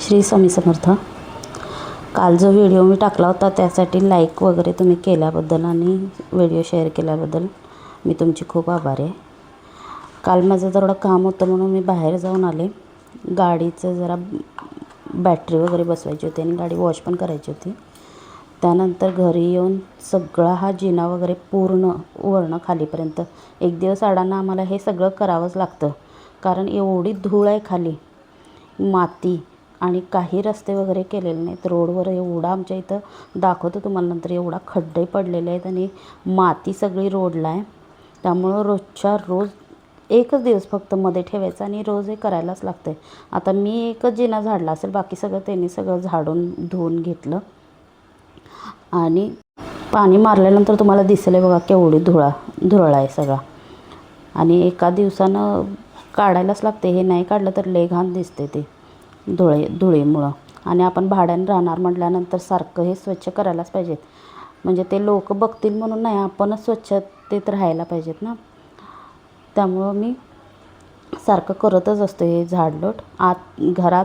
श्री स्वामी समर्थ. काल जो व्हिडिओ मी टाकला होता त्यासाठी लाईक वगैरे तुम्ही केल्याबद्दल आणि व्हिडिओ शेअर केल्याबद्दल मी तुमची खूप आभारी आहे. काल माझं थोडं काम होतं म्हणून मी बाहेर जाऊन आले. गाडीचं जरा बॅटरी वगैरे बसवायची होती आणि गाडी वॉश पण करायची होती. त्यानंतर घरी येऊन सगळा हा जिना वगैरे पूर्ण वरणं खालीपर्यंत. एक दिवस अडांना आम्हाला हे सगळं करावंच लागतं. कारण एवढी धूळ आहे खाली. माती आणि काही रस्ते वगैरे केलेले नाहीत. रोडवर एवढा आमच्या इथं दाखवतो तुम्हाला नंतर एवढा खड्डे पडलेले आहेत आणि माती सगळी रोडला आहे. त्यामुळं रोजच्या रोज एकच दिवस फक्त मध्ये ठेवायचं आणि रोज हे करायलाच लागतं आहे आता मी एकच जिना झाडला असेल बाकी सगळं त्यांनी सगळं झाडून धुवून घेतलं. आणि पाणी मारल्यानंतर तुम्हाला दिसेल आहे बघा केवढी धुळा धुरळा आहे सगळा. आणि एका दिवसानं काढायलाच लागते हे नाही काढलं तर लय घाण दिसते ते. धुळे धुळीमुळं. आणि आपण भाड्यानं राहणार म्हटल्यानंतर सारखं हे स्वच्छ करायलाच पाहिजेत. म्हणजे ते लोक बघतील म्हणून नाही आपणच स्वच्छतेत राहायला पाहिजेत ना. त्यामुळं मी सारखं करतच असतो हे झाडलोट आत घरात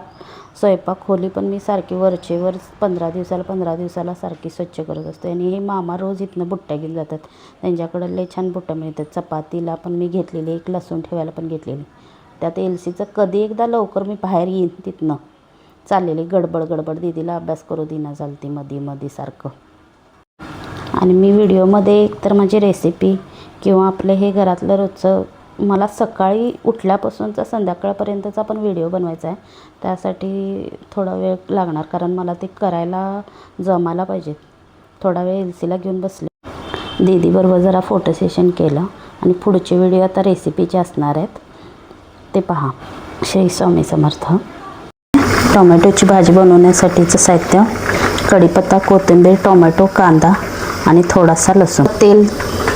स्वयंपाक खोली पण मी सारखी वरचे वर पंधरा दिवसाला पंधरा दिवसाला सारखी स्वच्छ करत असते. आणि हे मामा रोज इथनं बुट्ट्या घेऊन जातात. त्यांच्याकडं लय छान बुट्ट्या मिळतात. चपातीला पण मी घेतलेली एक लसूण ठेवायला पण घेतलेली. त्यात एल सीचं कधी एकदा लवकर मी बाहेर येईन तिथनं. चाललेली गडबड गडबड दीदीला अभ्यास करू दिना चालती मधी मधी सारखं. आणि मी व्हिडिओमध्ये एकतर माझी रेसिपी किंवा आपलं हे घरातलं रोजचं मला सकाळी उठल्यापासूनचा संध्याकाळपर्यंतचा पण व्हिडिओ बनवायचा आहे. त्यासाठी थोडा वेळ लागणार कारण मला ते करायला जमायला पाहिजे. थोडा वेळ एल सीला घेऊन बसले. दीदीबरोबर जरा फोटो सेशन केलं आणि पुढचे व्हिडिओ आता रेसिपीचे असणार आहेत. ते पहा. श्री स्वामी समर्थ. टोमॅटोची भाजी बनवण्यासाठीचं साहित्य कढीपत्ता कोथिंबीर टोमॅटो कांदा आणि थोडासा लसूण. तेल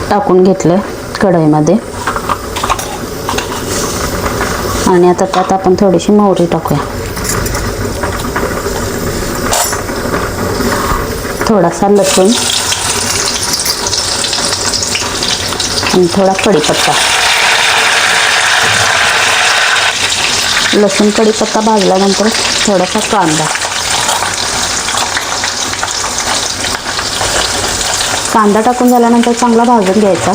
टाकून घेतलं कढईमध्ये. आणि आता त्यात आपण थोडीशी मोहरी टाकूया. थोडासा लसूण आणि थोडा कढीपत्ता. लसूण कढीपत्ता भाजल्यानंतर थोडासा कांदा. कांदा टाकून झाल्यानंतर चांगला भाजून घ्यायचा.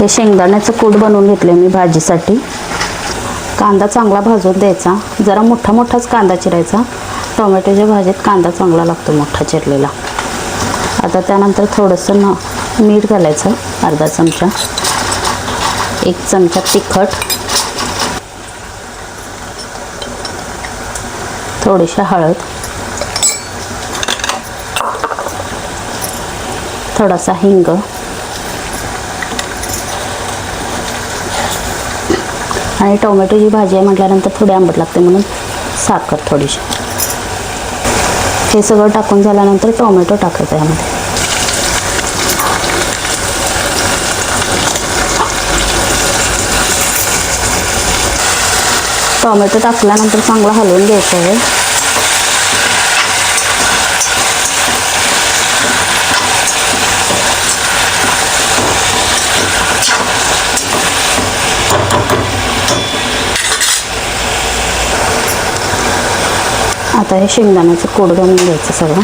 हे शेंगदाण्याचं कूट बनवून घेतले मी भाजीसाठी. कांदा चांगला भाजून द्यायचा. जरा मोठा मोठाच कांदा चिरायचा. टोमॅटोच्या भाजीत कांदा चांगला लागतो मोठा चिरलेला. आता त्यानंतर थोडंसं न मीठ घालायचं अर्धा चमचा. एक चमचा तिखट. थोडीशी हळद. थोडासा हिंग. आणि टोमॅटोची भाजी आहे म्हटल्यानंतर थोडी आंबट लागते म्हणून साखर थोडीशी. हे सगळं टाकून झाल्यानंतर टोमॅटो टाकायचं यामध्ये. टोमॅटो टाकल्यानंतर चांगलं हलवून घ्यायचं आहे. आता हे शेंगदाण्याचं कोड घालून घ्यायचं सगळं.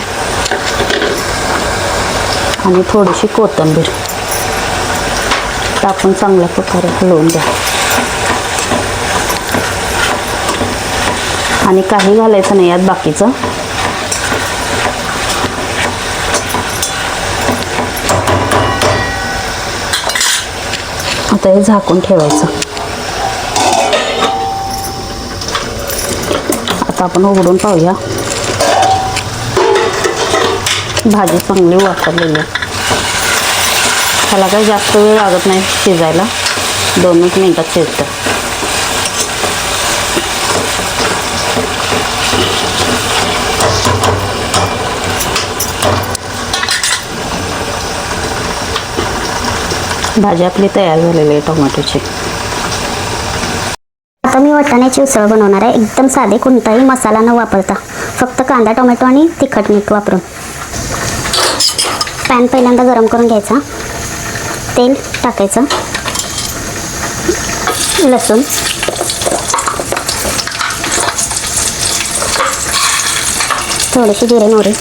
आणि थोडीशी कोथिंबीर टाकून चांगल्या प्रकारे हलवून द्या आणि काही घालायचं नाही यात बाकीचं. आता हे झाकून ठेवायचं. आता आपण उघडून पाहूया. भाजी चांगली वापरलेली आहे. ह्याला काही जास्त वेळ लागत नाही शिजायला. दोनच मिनटात शिजतं. भाजी आपली तयार झालेली आहे टोमॅटोची. आता मी वाटाण्याची उसळ बनवणार आहे. एकदम साधे कोणताही मसाला न वापरता. फक्त कांदा टोमॅटो आणि तिखट मीठ वापरून. पॅन पहिल्यांदा गरम करून घ्यायचा. तेल टाकायचं. लसूण. थोडीशी जिरे मोरी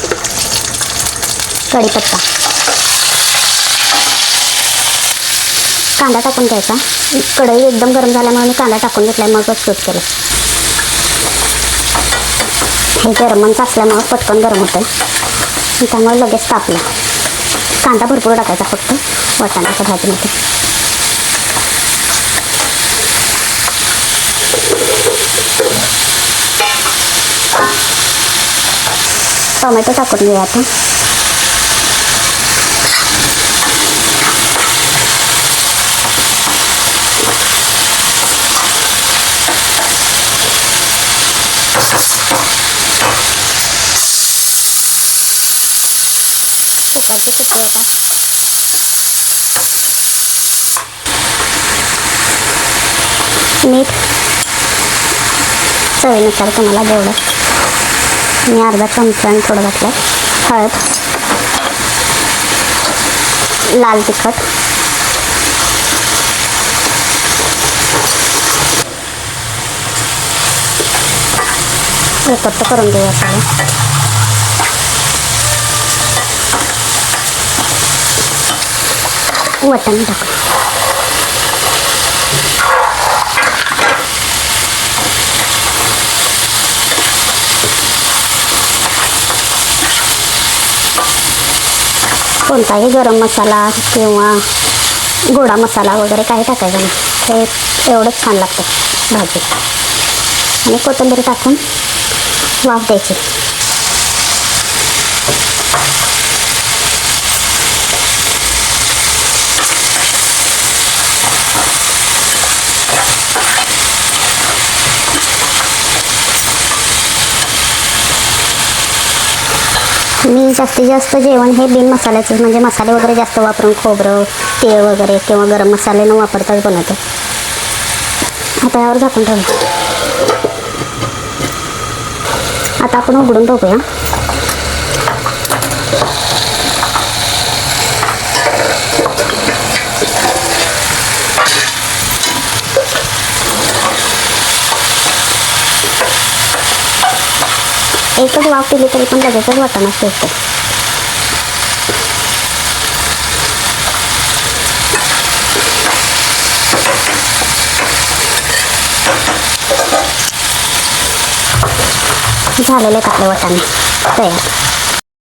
कढीपत्ता. कांदा टाकून घ्यायचा. कढई एकदम गरम झाल्यामुळे मी कांदा टाकून घेतला मगच शूट केलं हे गरमच असल्यामुळं पटकन गरम होतं त्यामुळे लगेच तापलं. कांदा भरपूर टाकायचा फक्त वाटाण्याच्या भाजीमध्ये. टोमॅटो टाकून घेऊया आता. तिखटची सुट्टी आता मीठ चवीनुसार तुम्हाला जेवढं मी अर्धा चमचा आणि थोडं घातलं हळद. लाल तिखट. एकत्र करून घेऊया सगळं हो, वाटाणे टाकू कोणताही गरम मसाला किंवा गोडा मसाला वगैरे काही टाकायचं नाही. हे एवढंच छान लागतं भाजी. आणि कोथिंबीर टाकून वाफ द्यायची. मी जास्तीत जास्त जेवण हे बिन मसाल्याचं म्हणजे मसाले वगैरे जास्त वापरून खोबरं तीळ वगैरे किंवा गरम मसाले न वापरताच बनवते. आता यावर झाकून ठेवू आता आपण उघडून बघूया. एकच वाफ दिली तरी पण लगेचच वाटाणा शिजतो झालेले आहेत आपले वाटाणे तयार